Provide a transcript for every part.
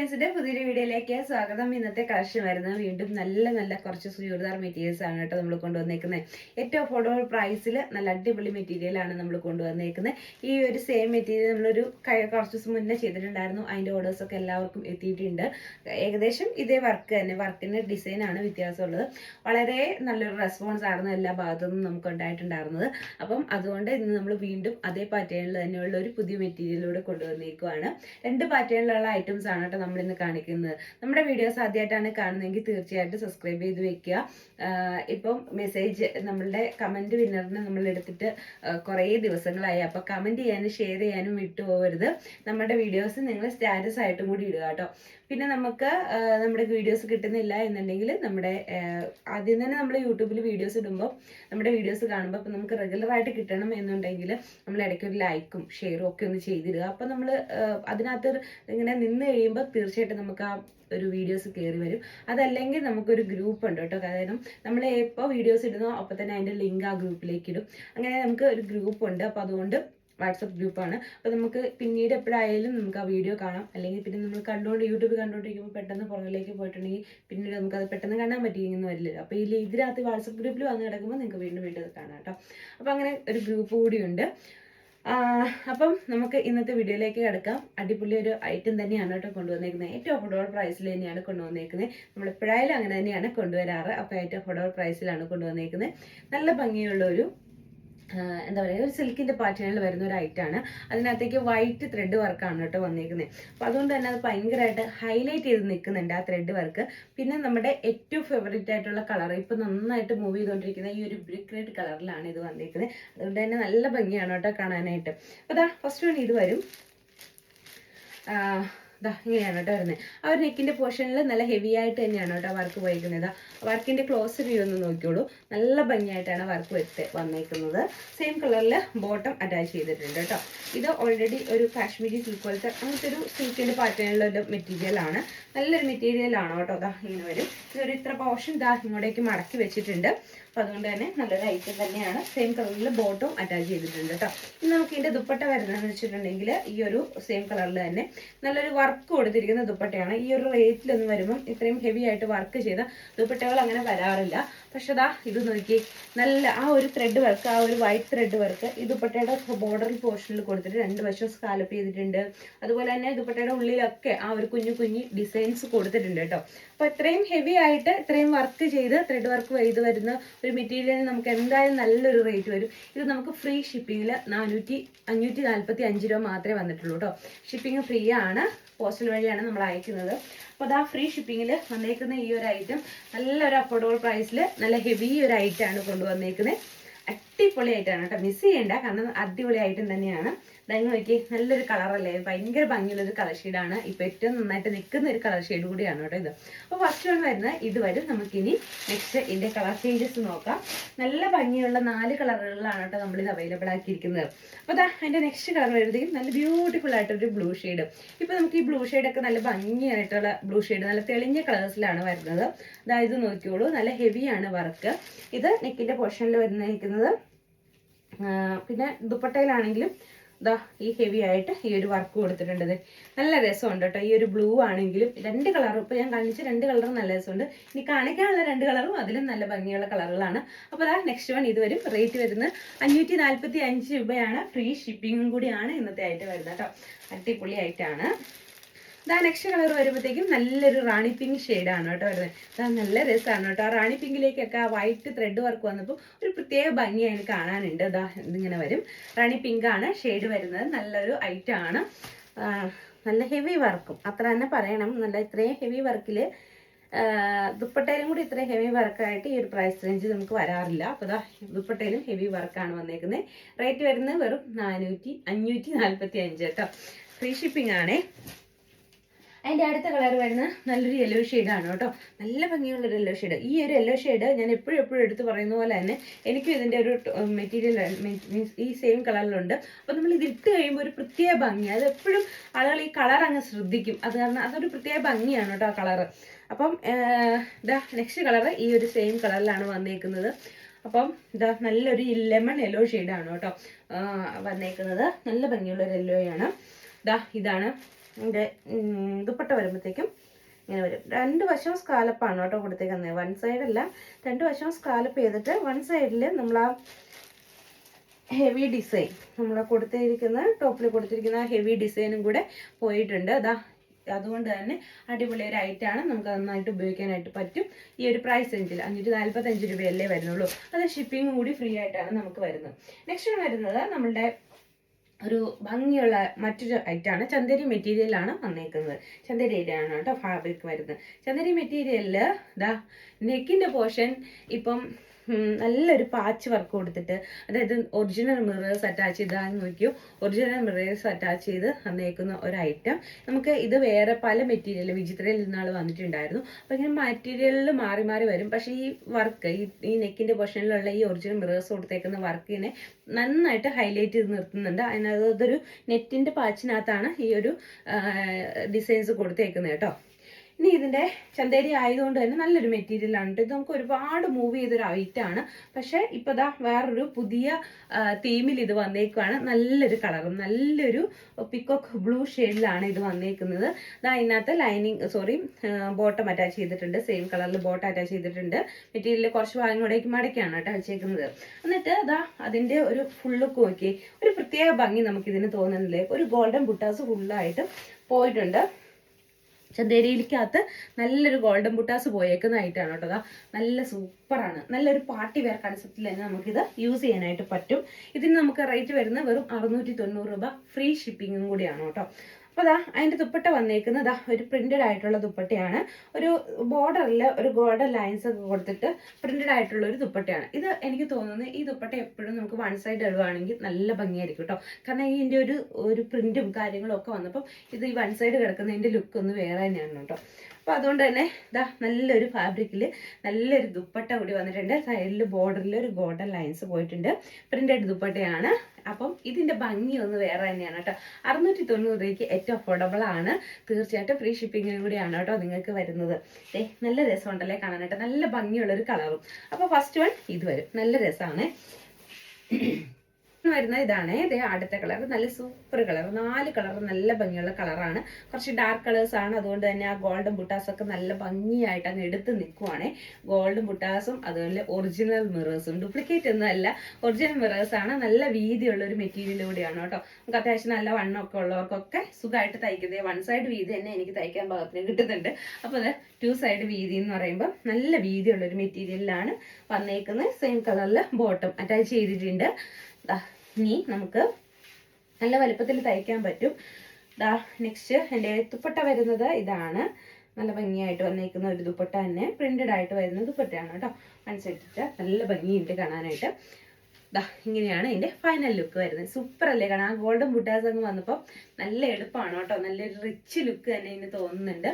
ഡിസൈൻസിന്റെ പുതിയൊരു വീഡിയോയിലേക്ക് സ്വാഗതം. ഇന്നത്തെ കളക്ഷൻ വരുന്നത് വീണ്ടും നല്ല നല്ല കുറച്ച് ചുരിദാർ മെറ്റീരിയൽസ് ആണ് കേട്ടോ നമ്മൾ കൊണ്ടുവന്നേക്കുന്നത്. ഏറ്റവും അഫോർഡബിൾ പ്രൈസിൽ നല്ല അടിപൊളി മെറ്റീരിയൽ ആണ് നമ്മൾ കൊണ്ടുവന്നേക്കുന്നത്. ഈ ഒരു സെയിം മെറ്റീരിയൽ നമ്മളൊരു കുറച്ച് ദിവസം മുന്നേ ചെയ്തിട്ടുണ്ടായിരുന്നു. അതിന്റെ ഓർഡേഴ്സ് ഒക്കെ എല്ലാവർക്കും എത്തിയിട്ടുണ്ട്. ഏകദേശം ഇതേ വർക്ക് തന്നെ. വർക്കിന്റെ ഡിസൈൻ ആണ് വ്യത്യാസമുള്ളത്. വളരെ നല്ലൊരു റെസ്പോൺസ് ആയിരുന്നു എല്ലാ ഭാഗത്തു നിന്നും നമുക്ക് ഉണ്ടായിട്ടുണ്ടായിരുന്നത് അപ്പം അതുകൊണ്ട് ഇന്ന് നമ്മൾ വീണ്ടും അതേ പാറ്റേണിൽ തന്നെയുള്ള ഒരു പുതിയ മെറ്റീരിയലൂടെ കൊണ്ടുവന്നേക്കുവാണ്. രണ്ട് പാറ്റേണിലുള്ള ഐറ്റംസ് ആണ് കേട്ടോ നമ്മൾ ഇന്ന് കാണിക്കുന്നത്. നമ്മുടെ വീഡിയോസ് ആദ്യമായിട്ടാണ് കാണുന്നതെങ്കിൽ തീർച്ചയായിട്ടും സബ്സ്ക്രൈബ് ചെയ്ത് വെക്കുക. ഇപ്പം മെസ്സേജ് നമ്മളുടെ കമന്റ് വിന്നറിനെ നമ്മൾ എടുത്തിട്ട് കുറേ ദിവസങ്ങളായി. അപ്പോൾ കമന്റ് ചെയ്യാനും ഷെയർ ചെയ്യാനും വിട്ടുപോകരുത്. നമ്മുടെ വീഡിയോസ് നിങ്ങൾ സ്റ്റാറ്റസ് ആയിട്ടും കൂടി ഇടുക കേട്ടോ. പിന്നെ നമുക്ക് നമ്മുടെ വീഡിയോസ് കിട്ടുന്നില്ല എന്നുണ്ടെങ്കിൽ നമ്മുടെ ആദ്യം തന്നെ നമ്മൾ യൂട്യൂബിൽ വീഡിയോസ് ഇടുമ്പോൾ നമ്മുടെ വീഡിയോസ് കാണുമ്പോൾ അപ്പം നമുക്ക് റെഗുലറായിട്ട് കിട്ടണം എന്നുണ്ടെങ്കിൽ നമ്മൾ ഇടയ്ക്ക് ഒരു ലൈക്കും ഷെയറും ഒക്കെ ഒന്ന് ചെയ്തിടുക. അപ്പം നമ്മൾ അതിനകത്ത് ഇങ്ങനെ നിന്ന് കഴിയുമ്പോൾ തീർച്ചയായിട്ടും നമുക്ക് ആ ഒരു വീഡിയോസ് കയറി വരും. അതല്ലെങ്കിൽ നമുക്കൊരു ഗ്രൂപ്പ് ഉണ്ട് കേട്ടോ. കാരണം നമ്മൾ എപ്പോൾ വീഡിയോസ് ഇടുന്നോ അപ്പോൾ തന്നെ അതിന്റെ ലിങ്ക് ആ ഗ്രൂപ്പിലേക്ക് ഇടും. അങ്ങനെ നമുക്ക് ഒരു ഗ്രൂപ്പ് ഉണ്ട്. അപ്പോൾ അതുകൊണ്ട് വാട്സപ്പ് ഗ്രൂപ്പാണ്. അപ്പോൾ നമുക്ക് പിന്നീട് എപ്പോഴായാലും നമുക്ക് ആ വീഡിയോ കാണാം. അല്ലെങ്കിൽ പിന്നെ നമ്മൾ കണ്ടുകൊണ്ട് യൂട്യൂബ് കണ്ടുകൊണ്ടിരിക്കുമ്പോൾ പെട്ടെന്ന് പുറകിലേക്ക് പോയിട്ടുണ്ടെങ്കിൽ പിന്നീട് നമുക്ക് അത് പെട്ടെന്ന് കാണാൻ പറ്റിയെന്ന് വരില്ലല്ലോ. അപ്പോൾ ഈ ഇതിനകത്ത് വാട്സപ്പ് ഗ്രൂപ്പിൽ വന്ന് കിടക്കുമ്പോൾ നിങ്ങൾക്ക് വീണ്ടും വീണ്ടും അത് കാണാം കേട്ടോ. അപ്പോൾ അങ്ങനെ ഒരു ഗ്രൂപ്പ് കൂടിയുണ്ട്. അപ്പം നമുക്ക് ഇന്നത്തെ വീഡിയോയിലേക്ക് കിടക്കാം. അടിപൊളി ഒരു ഐറ്റം തന്നെയാണ് കേട്ടോ കൊണ്ടുവന്നേക്കുന്നത് ഏറ്റവും അഫോർഡബിൾ പ്രൈസിൽ തന്നെയാണ് കൊണ്ടുവന്നേക്കുന്നത് നമ്മൾ എപ്പോഴായാലും അങ്ങനെ തന്നെയാണ് കൊണ്ടുവരാറ്. അപ്പോൾ ഏറ്റവും അഫോർഡബിൾ പ്രൈസിലാണ് കൊണ്ടുവന്നേക്കുന്നത് നല്ല ഭംഗിയുള്ള ഒരു എന്താ പറയുക ഒരു സിൽക്കിന്റെ പാറ്റേണിൽ വരുന്ന ഒരു ഐറ്റമാണ് അതിനകത്തേക്ക് വൈറ്റ് ത്രെഡ് വർക്കാണ് കേട്ടോ വന്നിരിക്കുന്നത് അപ്പോൾ അതുകൊണ്ട് തന്നെ അത് ഭയങ്കരമായിട്ട് ഹൈലൈറ്റ് ചെയ്ത് നിൽക്കുന്നുണ്ട് ആ ത്രെഡ് വർക്ക് പിന്നെ നമ്മുടെ ഏറ്റവും ഫേവറേറ്റ് ആയിട്ടുള്ള കളർ ഇപ്പം നന്നായിട്ട് മൂവ് ചെയ്തുകൊണ്ടിരിക്കുന്ന ഈ ഒരു ബ്രിക്ക് റെഡ് കളറിലാണ് ഇത് വന്നിരിക്കുന്നത് അതുകൊണ്ട് തന്നെ നല്ല ഭംഗിയാണ് കേട്ടോ കാണാനായിട്ട്. അപ്പോൾ ദാ ഫസ്റ്റ് വൺ ഇത് വരും. ദാ ഇങ്ങനെയാണ് കേട്ടോ വരുന്നത് ആ ഒരു നെക്കിന്റെ പോർഷനിൽ നല്ല ഹെവി ആയിട്ട് തന്നെയാണ് കേട്ടോ വർക്ക് പോയിരിക്കുന്നത് വർക്കിന്റെ ക്ലോസ് വ്യൂ ഒന്ന് നോക്കിയോളൂ. നല്ല ഭംഗിയായിട്ടാണ് വർക്ക് വെച്ച് വന്നേക്കുന്നത്. സെയിം കളറിൽ ബോട്ടം അറ്റാച്ച് ചെയ്തിട്ടുണ്ട് കേട്ടോ. ഇത് ഓൾറെഡി ഒരു കാശ്മീരി സിൽക്ക് പോലത്തെ അങ്ങനത്തെ ഒരു സിൽക്കിന്റെ പാറ്റേണിലുള്ള ഒരു മെറ്റീരിയലാണ് നല്ലൊരു മെറ്റീരിയലാണ് കേട്ടോ? ദാ ഇങ്ങനെ വരും. ഇതൊരു ഇത്ര പോർഷൻ ദാ ഇങ്ങോട്ടേക്ക് മടക്കി വെച്ചിട്ടുണ്ട്. അപ്പോൾ അതുകൊണ്ട് തന്നെ നല്ലൊരു ഐറ്റം തന്നെയാണ്. സെയിം കളറിൽ ബോട്ടവും അറ്റാച്ച് ചെയ്തിട്ടുണ്ട് കേട്ടോ ഇനി നമുക്ക് ഇതിന്റെ ദുപ്പട്ട വരുന്നതെന്ന് വെച്ചിട്ടുണ്ടെങ്കിൽ ഈ ഒരു സെയിം കളറിൽ തന്നെ നല്ലൊരു വർക്ക് കൊടുത്തിരിക്കുന്ന ദുപ്പട്ടയാണ്. ഈ ഒരു റേറ്റിലൊന്നും വരുമ്പം ഇത്രയും ഹെവി ആയിട്ട് വർക്ക് ചെയ്ത ദുപ്പട്ടകൾ അങ്ങനെ വരാറില്ല. പക്ഷെ ദാ ഇത് നോക്കി നല്ല ആ ഒരു ത്രെഡ് വർക്ക് ആ ഒരു വൈറ്റ് ത്രെഡ് വർക്ക് ഈ ദുപ്പട്ടയുടെ ബോർഡർ പോർഷനിൽ കൊടുത്തിട്ട് രണ്ട് വശം സ്കാലപ്പ് ചെയ്തിട്ടുണ്ട്. അതുപോലെ തന്നെ ദുപ്പട്ടയുടെ ഉള്ളിലൊക്കെ ആ ഒരു കുഞ്ഞു കുഞ്ഞു ഡിസൈൻസ് കൊടുത്തിട്ടുണ്ട് കേട്ടോ അപ്പോൾ ഇത്രയും ഹെവി ആയിട്ട് ഇത്രയും വർക്ക് ചെയ്ത് ത്രെഡ് വർക്ക് ചെയ്ത് വരുന്ന ഒരു മെറ്റീരിയലിന് നമുക്ക് എന്തായാലും നല്ലൊരു റേറ്റ് വരും. ഇത് നമുക്ക് ഫ്രീ ഷിപ്പിങ്ങിൽ നാനൂറ്റി അഞ്ഞൂറ്റി നാൽപ്പത്തി അഞ്ച് രൂപ മാത്രമേ വന്നിട്ടുള്ളൂ കേട്ടോ ഷിപ്പിംഗ് ഫ്രീ ആണ്. പോസ്റ്റൽ വഴിയാണ് നമ്മൾ അയക്കുന്നത്. അപ്പോൾ അതാ ഫ്രീ ഷിപ്പിങ്ങിൽ വന്നേക്കുന്ന ഈ ഒരു ഐറ്റം നല്ലൊരു അഫോർഡബിൾ പ്രൈസിൽ നല്ല ഹെവി ഒരു ഐറ്റമാണ് കൊണ്ടുവന്നേക്കുന്നത് അടിപൊളിയായിട്ടാണ് കേട്ടോ. മിസ് ചെയ്യണ്ട. കാരണം അടിപൊളി ഐറ്റം തന്നെയാണ് ഇതങ്ങ് നോക്കി നല്ലൊരു കളറല്ലേ ഭയങ്കര ഭംഗിയുള്ളൊരു കളർ ഷെയ്ഡാണ് ഇപ്പൊ ഏറ്റവും നന്നായിട്ട് നിൽക്കുന്ന ഒരു കളർ ഷെയ്ഡ് കൂടിയാണ് കേട്ടോ ഇത്. അപ്പോൾ ഫസ്റ്റ് വൺ വരുന്നത് ഇത് വരും നമുക്കിനി നെക്സ്റ്റ് ഇതിന്റെ കളർ ചേഞ്ചസ് നോക്കാം. നല്ല ഭംഗിയുള്ള നാല് കളറുകളിലാണ് കേട്ടോ നമ്മൾ ഇത് അവൈലബിൾ ആക്കിയിരിക്കുന്നത്. അപ്പോൾ അതാ അതിന്റെ നെക്സ്റ്റ് കളർ വരുന്നതെങ്കിൽ നല്ല ബ്യൂട്ടിഫുൾ ആയിട്ടൊരു ബ്ലൂ ഷെയ്ഡ് ഇപ്പൊ നമുക്ക് ഈ ബ്ലൂ ഒക്കെ നല്ല ഭംഗിയായിട്ടുള്ള ബ്ലൂ ഷെയ്ഡ് നല്ല തെളിഞ്ഞ കളേഴ്സിലാണ് വരുന്നത്. അതായത് നോക്കിയോളൂ. നല്ല ഹെവിയാണ് വർക്ക് ഇത് നെക്കിന്റെ പോർഷനിൽ വരുന്നിരിക്കുന്നത് പിന്നെ ദുപ്പട്ടയിലാണെങ്കിലും ഇതാ ഈ ഹെവി ആയിട്ട് ഈ ഒരു വർക്ക് കൊടുത്തിട്ടുണ്ട്. നല്ല രസമുണ്ട് കേട്ടോ. ഈ ഒരു ബ്ലൂ ആണെങ്കിലും രണ്ട് കളറും ഇപ്പൊ ഞാൻ കാണിച്ച രണ്ട് കളറും നല്ല രസമുണ്ട്. ഇനി കാണിക്കാനുള്ള രണ്ട് കളറും അതിലും നല്ല ഭംഗിയുള്ള കളറുകളാണ് അപ്പോൾ അതാ നെക്സ്റ്റ് വൺ ഇത് വരും. റേറ്റ് വരുന്നത് അഞ്ഞൂറ്റി നാല്പത്തി അഞ്ച് രൂപയാണ്. ഫ്രീ ഷിപ്പിംഗും കൂടിയാണ് ഇന്നത്തെ ആയിട്ട് വരുന്നത് കേട്ടോ. അടിപൊളി ആയിട്ടാണ് ഇതാ നെക്സ്റ്റ് കളർ വരുമ്പോഴത്തേക്കും നല്ലൊരു റാണി പിങ്ക് ഷെയ്ഡാണ് കേട്ടോ വരുന്നത് ഇതാ നല്ല രസമാണ് കേട്ടോ. ആ റാണി പിങ്കിലേക്കൊക്കെ ആ വൈറ്റ് ത്രെഡ് വർക്ക് വന്നപ്പോൾ ഒരു പ്രത്യേക ഭംഗിയായിട്ട് കാണാനുണ്ട്. ഇതാ ഇതിങ്ങനെ വരും. റാണി പിങ്ക് ആണ് ഷെയ്ഡ് വരുന്നത്. നല്ലൊരു ഐറ്റം ആണ്. നല്ല ഹെവി വർക്കും അത്ര തന്നെ പറയണം. നല്ല ഇത്രയും ഹെവി വർക്കിൽ ദുപ്പട്ടയിലും കൂടി ഇത്രയും ഹെവി വർക്കായിട്ട് ഈ ഒരു പ്രൈസ് റേഞ്ച് നമുക്ക് വരാറില്ല. അപ്പോൾ ഇതാ ദുപ്പട്ടയിലും ഹെവി വർക്കാണ് വന്നേക്കുന്നത് റേറ്റ് വരുന്നത് വെറും നാനൂറ്റി അഞ്ഞൂറ്റി നാൽപ്പത്തി അഞ്ച് കേട്ടോ. ഫ്രീ ഷിപ്പിംഗ് ആണേ. അതിന്റെ അടുത്ത കളർ വരുന്നത് നല്ലൊരു യെല്ലോ ഷെയ്ഡാണ് കേട്ടോ. നല്ല ഭംഗിയുള്ളൊരു യെല്ലോ ഷെയ്ഡ് ഈ ഒരു യെല്ലോ ഷെയ്ഡ് ഞാൻ എപ്പോഴും എപ്പോഴും എടുത്ത് പറയുന്ന പോലെ തന്നെ എനിക്കും ഇതിന്റെ ഒരു മെറ്റീരിയൽ മീൻസ് ഈ സെയിം കളറിലുണ്ട് അപ്പോൾ നമ്മൾ ഇത് ഇട്ട് കഴിയുമ്പോൾ ഒരു പ്രത്യേക ഭംഗി. അത് എപ്പോഴും ആളുകൾ ഈ കളർ അങ്ങ് ശ്രദ്ധിക്കും. അത് കാരണം അതൊരു പ്രത്യേക ഭംഗിയാണ് കേട്ടോ ആ കളറ് അപ്പം ഇതാ നെക്സ്റ്റ് കളറ് ഈ ഒരു സെയിം കളറിലാണ് വന്നേക്കുന്നത്. അപ്പം ഇതാ നല്ലൊരു ലെമൺ യെല്ലോ ഷെയ്ഡാണ് കേട്ടോ വന്നേക്കുന്നത്. നല്ല ഭംഗിയുള്ള ഒരു യെല്ലോയാണ് ഇതാ ഇതാണ് ഇതിന്റെ ദുപ്പട്ട വരുമ്പോഴത്തേക്കും ഇങ്ങനെ വരും. രണ്ട് വശവും സ്കാലപ്പാണ് കേട്ടോ കൊടുത്തേക്കുന്നത്. വൺ സൈഡല്ല രണ്ട് വശവും സ്കാലപ്പ് ചെയ്തിട്ട് വൺ സൈഡിൽ നമ്മൾ ആ ഹെവി ഡിസൈൻ നമ്മൾ കൊടുത്തിരിക്കുന്ന ടോപ്പിൽ കൊടുത്തിരിക്കുന്ന ആ ഹെവി ഡിസൈനും കൂടെ പോയിട്ടുണ്ട്. അതാ അതുകൊണ്ട് തന്നെ അടിപൊളി ഒരു ഐറ്റാണ് നമുക്ക് നന്നായിട്ട് ഉപയോഗിക്കാനായിട്ട് പറ്റും. ഈ ഒരു പ്രൈസ് റേഞ്ചിൽ അഞ്ഞൂറ്റി നാൽപ്പത്തഞ്ച് രൂപയല്ലേ വരുന്നുള്ളൂ. അത് ഷിപ്പിംഗ് കൂടി ഫ്രീ ആയിട്ടാണ് നമുക്ക് വരുന്നത്. നെക്സ്റ്റ് വരുന്നത് നമ്മളുടെ ഒരു ഭംഗിയുള്ള മറ്റൊരു ഐറ്റമാണ് ചന്ദേരി മെറ്റീരിയലാണ് വന്നേക്കുന്നത്. ചന്ദേരിയിലാണ് കേട്ടോ ഫാബ്രിക് വരുന്നത്. ചന്ദേരി മെറ്റീരിയലിൽ ഇതാ നെക്കിന്റെ പോർഷൻ ഇപ്പം നല്ലൊരു പാച്ച് വർക്ക് കൊടുത്തിട്ട് അതായത് ഒറിജിനൽ മിറേഴ്സ് അറ്റാച്ച് ചെയ്താൽ നോക്കിയോ? ഒറിജിനൽ മിറേഴ്സ് അറ്റാച്ച് ചെയ്ത് തന്നേക്കുന്ന ഒരു ഐറ്റം നമുക്ക് ഇത് വേറെ പല മെറ്റീരിയൽ വിചിത്രയിൽ നിന്നാൾ വന്നിട്ടുണ്ടായിരുന്നു. അപ്പോൾ ഇങ്ങനെ മെറ്റീരിയലിൽ മാറി മാറി വരും. പക്ഷേ ഈ വർക്ക് ഈ ഈ നെക്കിന്റെ പോർഷനിലുള്ള ഈ ഒറിജിനൽ മിറേഴ്സ് കൊടുത്തേക്കുന്ന വർക്കിനെ നന്നായിട്ട് ഹൈലൈറ്റ് ചെയ്ത് നിർത്തുന്നുണ്ട്. അതിനകത്തൊരു നെറ്റിന്റെ പാച്ചിനകത്താണ് ഈ ഒരു ഡിസൈൻസ് കൊടുത്തേക്കുന്നത് കേട്ടോ. ഇനി ഇതിന്റെ ചന്തേരി ആയതുകൊണ്ട് തന്നെ നല്ലൊരു മെറ്റീരിയലാണ് കേട്ടോ ഇത് നമുക്ക് ഒരുപാട് മൂവ് ചെയ്തൊരു ഐറ്റമാണ് പക്ഷേ ഇപ്പോൾ ദാ വേറൊരു പുതിയ തീമിൽ ഇത് വന്നേക്കുവാണ്. നല്ലൊരു കളറും നല്ലൊരു പിക്കോക്ക് ബ്ലൂ ഷെയ്ഡിലാണ് ഇത് വന്നേക്കുന്നത്. ദാ ഇതിനകത്ത് ലൈനിങ് സോറി ബോട്ടം അറ്റാച്ച് ചെയ്തിട്ടുണ്ട്. സെയിം കളറിൽ ബോട്ടം അറ്റാച്ച് ചെയ്തിട്ടുണ്ട്. മെറ്റീരിയൽ കുറച്ച് ഭാഗം മടക്കിയാണ് കേട്ടോ വെച്ചേക്കുന്നത് എന്നിട്ട് അതാ അതിന്റെ ഒരു ഫുള്ളുക്ക് നോക്കി ഒരു പ്രത്യേക ഭംഗി നമുക്കിതിന് തോന്നുന്നില്ലേ? ഒരു ഗോൾഡൻ ബുട്ടാസ് ഫുള്ളായിട്ട് പോയിട്ടുണ്ട്. ചന്തേരിയിലേക്കകത്ത് നല്ലൊരു ഗോൾഡൻ ബുട്ടാസ് പോയേക്കുന്നതായിട്ടാണ് കേട്ടോ നല്ല സൂപ്പറാണ്. നല്ലൊരു പാർട്ടി വെയർ കൺസെപ്റ്റിൽ തന്നെ നമുക്കിത് യൂസ് ചെയ്യാനായിട്ട് പറ്റും. ഇതിന് നമുക്ക് റേറ്റ് വരുന്നത് വെറും അറുന്നൂറ്റി തൊണ്ണൂറ് രൂപ. ഫ്രീ ഷിപ്പിങ്ങും കൂടിയാണ് കേട്ടോ. അപ്പോൾ അതാ അതിന്റെ ദുപ്പട്ട വന്നേക്കുന്നത് ദാ ഒരു പ്രിന്റഡ് ആയിട്ടുള്ള ദുപ്പട്ടയാണ്. ഒരു ബോർഡറിൽ ഒരു ഗോൾഡൻ ലൈൻസ് ഒക്കെ കൊടുത്തിട്ട് പ്രിന്റഡ് ആയിട്ടുള്ള ഒരു ദുപ്പട്ടയാണ്. ഇത് എനിക്ക് തോന്നുന്നത് ഈ ദുപ്പട്ട എപ്പോഴും നമുക്ക് വൺ സൈഡ് ഇടുവാണെങ്കിൽ നല്ല ഭംഗിയായിരിക്കും കേട്ടോ കാരണം ഇതിന്റെ ഒരു ഒരു പ്രിന്റും കാര്യങ്ങളും ഒക്കെ വന്നപ്പം ഇത് ഈ വൺ സൈഡ് കിടക്കുന്നതിന്റെ ലുക്ക് ഒന്ന് വേറെ തന്നെയാണ് കേട്ടോ അപ്പോൾ അതുകൊണ്ട് തന്നെ ഇതാ നല്ലൊരു ഫാബ്രിക്കിൽ നല്ലൊരു ദുപ്പട്ട കൂടി വന്നിട്ടുണ്ട്. സൈഡിൽ ബോർഡറിൽ ഒരു ഗോൾഡൻ ലൈൻസ് പോയിട്ടുണ്ട്. പ്രിന്റഡ് ദുപ്പട്ടയാണ്. അപ്പം ഇതിന്റെ ഭംഗി ഒന്ന് വേറെ തന്നെയാണ് കേട്ടോ. അറുന്നൂറ്റി തൊണ്ണൂറ് രൂപയ്ക്ക് ഏറ്റവും അഫോർഡബിൾ ആണ്. തീർച്ചയായിട്ടും ഫ്രീ ഷിപ്പിങ്ങിനും കൂടിയാണ് കേട്ടോ നിങ്ങൾക്ക് വരുന്നത്. ഏ നല്ല രസമുണ്ടല്ലേ കാണാനായിട്ട് നല്ല ഭംഗിയുള്ളൊരു കളറും അപ്പോൾ ഫസ്റ്റ് വൺ ഇത് വരും. നല്ല രസമാണ് വരുന്ന ഇതാണ്. ഇതേ അടുത്ത കളർ നല്ല സൂപ്പർ കളർ നാല് കളർ നല്ല ഭംഗിയുള്ള കളറാണ്. കുറച്ച് ഡാർക്ക് കളേഴ്സ് ആണ്. അതുകൊണ്ട് തന്നെ ആ ഗോൾഡൻ ബുട്ടാസ് ഒക്കെ നല്ല ഭംഗിയായിട്ട് അങ്ങ് എടുത്ത് നിൽക്കുവാണ് ഗോൾഡൻ ബുട്ടാസും അതുപോലെ ഒറിജിനൽ മിറേഴ്സും ഡ്യൂപ്ലിക്കേറ്റ് ഒന്നുമല്ല. ഒറിജിനൽ മിറേഴ്സ് ആണ്. നല്ല വീതിയുള്ള ഒരു മെറ്റീരിയൽ കൂടിയാണ് കേട്ടോ. നമുക്ക് അത്യാവശ്യം നല്ല വണ്ണമൊക്കെ ഉള്ളവർക്കൊക്കെ സുഖമായിട്ട് തയ്ക്കുന്നത് വൺ സൈഡ് വീതി തന്നെ എനിക്ക് തയ്ക്കാൻ ഭാഗത്തിന് കിട്ടുന്നുണ്ട്. അപ്പോൾ അത് ടു സൈഡ് വീതി എന്ന് പറയുമ്പോൾ നല്ല വീതിയുള്ള ഒരു മെറ്റീരിയലിലാണ് വന്നേക്കുന്നത്. സെയിം കളറിൽ ബോട്ടം അറ്റാച്ച് ചെയ്തിട്ടുണ്ട്. ഇനി നമുക്ക് നല്ല വലുപ്പത്തിൽ തയ്ക്കാൻ പറ്റും. ദാ നെക്സ്റ്റ് എന്റെ ദുപ്പട്ട വരുന്നത് ഇതാണ്. നല്ല ഭംഗിയായിട്ട് വന്നേക്കുന്ന ഒരു ദുപ്പട്ട തന്നെ. പ്രിന്റഡ് ആയിട്ട് വരുന്ന ദുപ്പട്ടയാണ് കേട്ടോ. മനസ്സിലിട്ടിട്ട് നല്ല ഭംഗിയുണ്ട് കാണാനായിട്ട്. ദാ ഇങ്ങനെയാണ് ഇതിന്റെ ഫൈനൽ ലുക്ക് വരുന്നത്. സൂപ്പർ അല്ലേ കാണാൻ? ആ ഗോൾഡൻ ബുട്ടാസ് അങ്ങ് വന്നപ്പോൾ നല്ല എളുപ്പമാണ് കേട്ടോ. നല്ലൊരു റിച്ച് ലുക്ക് തന്നെ ഇതിന് തോന്നുന്നുണ്ട്.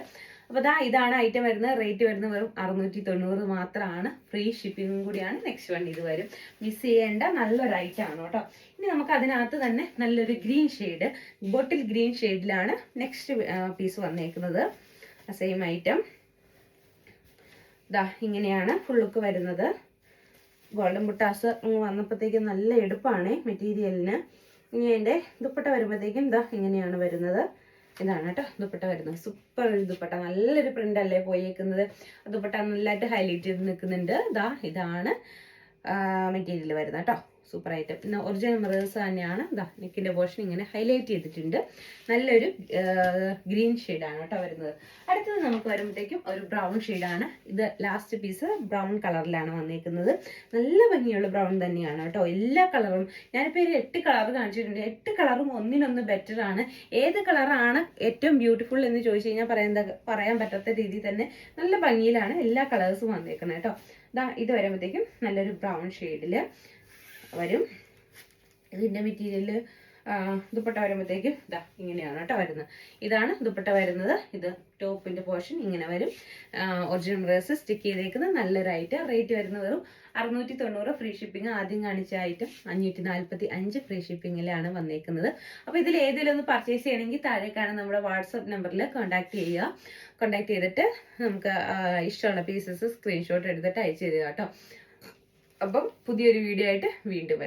അപ്പോൾ ദാ ഇതാണ് ഐറ്റം വരുന്നത്. റേറ്റ് വരുന്നത് വെറും അറുന്നൂറ്റി തൊണ്ണൂറ് മാത്രമാണ് ഫ്രീ ഷിപ്പിങ്ങും കൂടിയാണ്. നെക്സ്റ്റ് വൺ ഇത് വരും. മിസ് ചെയ്യേണ്ട നല്ലൊരു ഐറ്റം ആണ് കേട്ടോ. ഇനി നമുക്ക് അതിനകത്ത് തന്നെ നല്ലൊരു ഗ്രീൻ ഷെയ്ഡ് ബോട്ടിൽ ഗ്രീൻ ഷെയ്ഡിലാണ് നെക്സ്റ്റ് പീസ് വന്നേക്കുന്നത്. സെയിം ഐറ്റം ദാ ഇങ്ങനെയാണ് ഫുൾ ലുക്ക് വരുന്നത്. ഗോൾഡൻ ബുട്ടാസ് വന്നപ്പോഴത്തേക്കും നല്ല എടുപ്പാണ് മെറ്റീരിയലിന് ഇനി അതിന്റെ ദുപ്പട്ട വരുമ്പോഴത്തേക്കും ഇതാ ഇങ്ങനെയാണ് വരുന്നത്. ഇതാണ് കേട്ടോ ദുപ്പട്ട വരുന്നത്. സൂപ്പർ ഒരു ദുപ്പട്ട. നല്ലൊരു പ്രിന്റ് അല്ലേ പോയേക്കുന്നത്? ദുപ്പട്ട നല്ലതായിട്ട് ഹൈലൈറ്റ് ചെയ്ത് നിൽക്കുന്നുണ്ട്. ഇതാ ഇതാണ് മെറ്റീരിയൽ വരുന്നത് കേട്ടോ. സൂപ്പർ ആയിട്ട് പിന്നെ ഒറിജിനൽ മിറേഴ്സ് തന്നെയാണ്. ഇതാ നെക്കിന്റെ പോർഷൻ ഇങ്ങനെ ഹൈലൈറ്റ് ചെയ്തിട്ടുണ്ട്. നല്ലൊരു ഗ്രീൻ ഷെയ്ഡാണ് കേട്ടോ വരുന്നത്. അടുത്തത് നമുക്ക് വരുമ്പോഴത്തേക്കും ഒരു ബ്രൗൺ ഷെയ്ഡാണ് ഇത് ലാസ്റ്റ് പീസ് ബ്രൗൺ കളറിലാണ് വന്നേക്കുന്നത്. നല്ല ഭംഗിയുള്ള ബ്രൗൺ തന്നെയാണ് കേട്ടോ. എല്ലാ കളറും ഞാനിപ്പോൾ ഒരു എട്ട് കളർ കാണിച്ചിട്ടുണ്ട്. എട്ട് കളറും ഒന്നിനൊന്ന് ബെറ്റർ ആണ്. ഏത് കളറാണ് ഏറ്റവും ബ്യൂട്ടിഫുൾ എന്ന് ചോദിച്ചു കഴിഞ്ഞാൽ പറയാൻ പറയാൻ പറ്റാത്ത രീതിയിൽ തന്നെ നല്ല ഭംഗിയിലാണ് എല്ലാ കളേഴ്സും വന്നേക്കുന്നത് കേട്ടോ. ഇതാ ഇത് വരുമ്പോഴത്തേക്കും നല്ലൊരു ബ്രൗൺ ഷെയ്ഡിൽ വരും. ഇതിന്റെ മെറ്റീരിയൽ ദുപ്പട്ട വരുമ്പോഴത്തേക്കും ഇതാ ഇങ്ങനെയാണ് കേട്ടോ വരുന്നത്. ഇതാണ് ദുപ്പട്ട വരുന്നത്. ഇത് ടോപ്പിന്റെ പോർഷൻ ഇങ്ങനെ വരും. ഒറിജിനൽ ഡ്രസ്സ് സ്റ്റിക്ക് ചെയ്തേക്കുന്നത് നല്ലൊരു റേറ്റ് വരുന്നത് വെറും അറുന്നൂറ്റി തൊണ്ണൂറ് ഫ്രീ ഷിപ്പിംഗ് ആദ്യം കാണിച്ച ഐറ്റം അഞ്ഞൂറ്റി നാൽപ്പത്തി അഞ്ച് ഫ്രീ ഷിപ്പിങ്ങിലാണ് വന്നേക്കുന്നത്. അപ്പോൾ ഇതിൽ ഏതെങ്കിലും ഒന്ന് പർച്ചേസ് ചെയ്യണമെങ്കിൽ താഴേക്കാണ് നമ്മുടെ വാട്സപ്പ് നമ്പറിൽ കോൺടാക്ട് ചെയ്യുക. കോൺടാക്ട് ചെയ്തിട്ട് നമുക്ക് ഇഷ്ടമുള്ള പീസസ് സ്ക്രീൻഷോട്ട് എടുത്തിട്ട് അയച്ചു തരിക കേട്ടോ. അപ്പം പുതിയൊരു വീഡിയോ ആയിട്ട് വീണ്ടും വരാം.